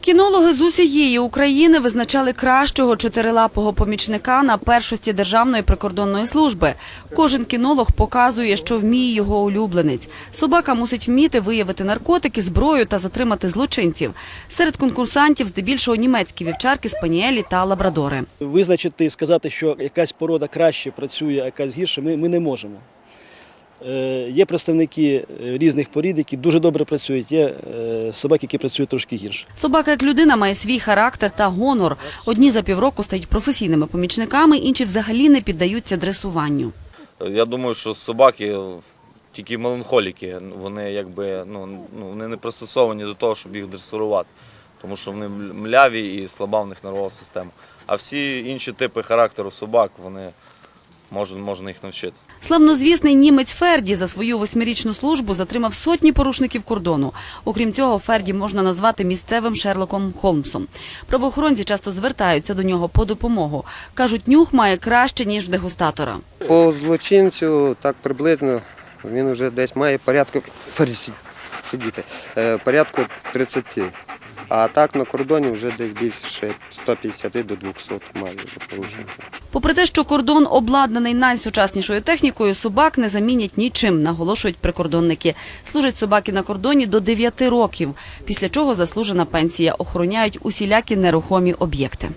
Кінологи з усієї України визначали кращого чотирилапого помічника на першості Державної прикордонної служби. Кожен кінолог показує, що вміє його улюбленець. Собака мусить вміти виявити наркотики, зброю та затримати злочинців. Серед конкурсантів здебільшого німецькі вівчарки, спаніелі та лабрадори. Визначити і сказати, що якась порода краще працює, а якась гірше, ми, ми не можемо. Е, є представники е, різних порід, які дуже добре працюють, є е, собаки, які працюють трошки гірше. Собака як людина має свій характер та гонор. Одні за півроку стають професійними помічниками, інші взагалі не піддаються дресуванню. Я думаю, що собаки тільки меланхоліки, вони якби ну, ну, вони не пристосовані до того, щоб їх дресирувати, тому що вони мляві і слаба в них нервова система. А всі інші типи характеру собак, вони можна, можна їх навчити. Славнозвісний німець Ферді за свою восьмирічну службу затримав сотні порушників кордону. Окрім цього, Ферді можна назвати місцевим Шерлоком Холмсом. Правоохоронці часто звертаються до нього по допомогу. Кажуть, нюх має краще, ніж дегустатора. По злочинцю так приблизно він вже десь має порядку сидіти, е, порядку 30. А так на кордоні вже десь більше 150 до 200 має вже порушень. Попри те, що кордон обладнаний найсучаснішою технікою, собак не замінять нічим, наголошують прикордонники. Служать собаки на кордоні до 9 років, після чого заслужена пенсія охороняють усілякі нерухомі об'єкти.